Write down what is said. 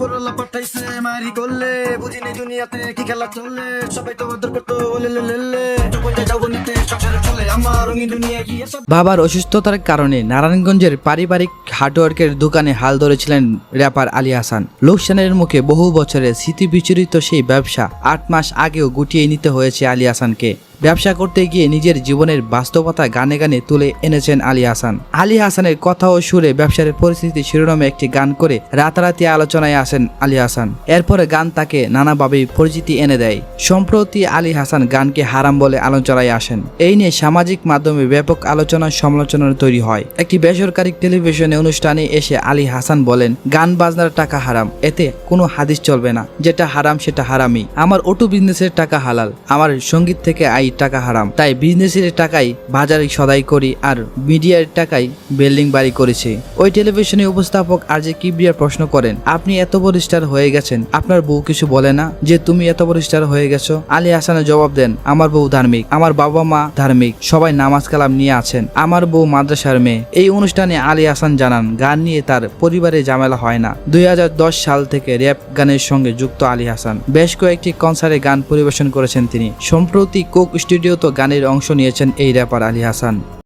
উপরওয়ালা পাঠাইছে, মারি করলে। বুঝিনি দুনিয়াতে কি খেলা চলে সবাই তো আদর করতো লেলে যাব নিতে সংসারে চলে। বাবার অসুস্থতার কারণে নারায়ণগঞ্জের পারিবারিক হার্ডওয়ার্কের দোকানে হাল ধরেছিলেন র্যাপার আলী হাসান। লোকসানের মুখে বহু বছরের স্মৃতি বিচরিত সেই ব্যবসা আট মাস আগেও গুটিয়ে নিতে হয়েছে আলী হাসানকে। ব্যবসা করতে গিয়ে নিজের জীবনের বাস্তবতা গানে গানে তুলে এনেছেন আলী হাসান। আলী হাসানের কথা ও সুরে ব্যবসার পরিস্থিতি শিরোনামে একটি গান করে রাতারাতি আলোচনায় আসেন আলী হাসান। এরপরে গান তাকে নানাভাবে পরিচিতি এনে দেয়। সম্প্রতি আলী হাসান গানকে হারাম বলে আলোচনায় আসেন। এই নিয়ে সামাজিক মাধ্যমে ব্যাপক আলোচনা সমালোচনার তৈরি হয়। একটি বেসরকারি টেলিভিশনে অনুষ্ঠানে এসে আলী হাসান বলেন, গান বাজনার টাকা হারাম, এতে কোনো হাদিস চলবে না। যেটা হারাম, সেটা হারামই। আমার অটো বিজনেসের টাকা হালাল, আমার সংগীত থেকে আই টাকা হারাম। তাই বিজনেসের টাকাই বাজারে সদাই করি আর মিডিয়ার টাকাই বিল্ডিং বাড়ি করেছি। ওই টেলিভিশনে উপস্থাপক আর যে কিবরিয়া প্রশ্ন করেন, আপনি এত বড় স্টার হয়ে গেছেন, আপনার বউ কিছু বলে না যে তুমি এত বড় স্টার হয়ে গেছো? আলী হাসানের জবাব দেন, আমার বউ ধার্মিক, আমার বাবা মা ধার্মিক সবাই নামাজ কালাম নিয়ে আছেন। আমার বউ মাদ্রাসার মেয়ে। এই অনুষ্ঠানে আলী হাসান জানান, গান নিয়ে তার পরিবারে ঝামেলা হয় না। দুই হাজার দশ সাল থেকে র্যাপ গানের সঙ্গে যুক্ত আলী হাসান। বেশ কয়েকটি কনসার্টে গান পরিবেশন করেছেন তিনি। সম্প্রতি কোক স্টুডিওতে গানের অংশ নিয়েছেন এই র্যাপার আলী হাসান।